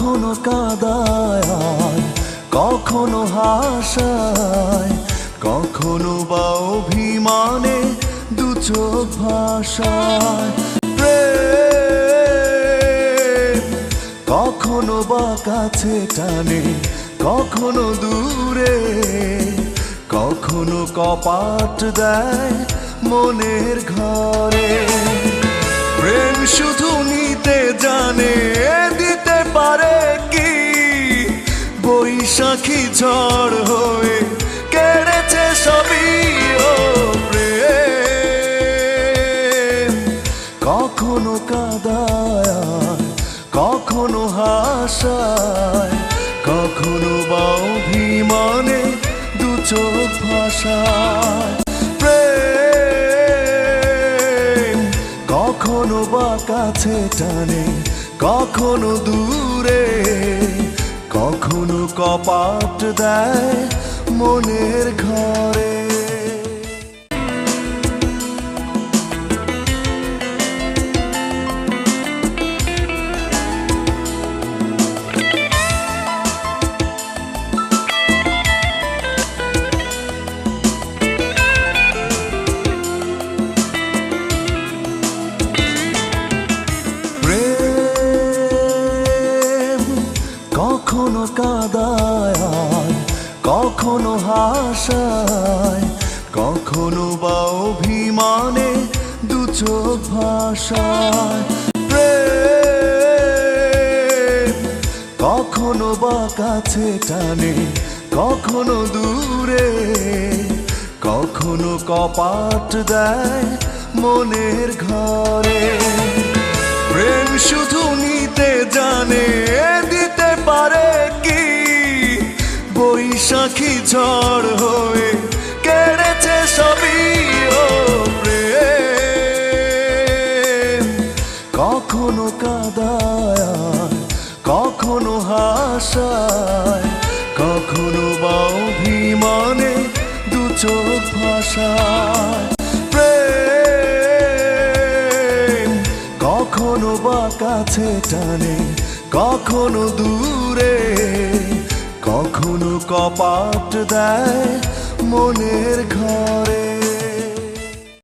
কখনো কাদায়, কখনো হাসায়, কখনো বা অভিমানে দু চোখ ভাষায় কখনো বা কাছে টানে, কখনো দূরে, কখনো কপাট দেয় মনের ঘরে। প্রেম শুধু নিতে জানে ঝড় হয়ে কেড়েছে সবই ও কখনো কাদায়, কখনো হাসায়, কখনো বা অভিমানে দু চোখ ভাষায় প্রেম কখনো বা কাছে টানে, কখনো দূরে। কখনো কপাট দেয় মনের ঘরে। কখনো কাদায়, কখনো হাসায়, কখনো বা অভিমানে দু চোখ ভাষায় প্রেম কখনো বা কাছে টানে, কখনো দূরে, কখনো কপাট দেয় মনের ঘরে। প্রেম শুধু নিতে কখনো কাদায়, কখনো হাসায়, কখনো বা অভিমানে দু চোখ ভাষায় প্রেম কখনো বা কাছে টানে, কখনো দূরে, কখনো কপাট দেয় মনের ঘর।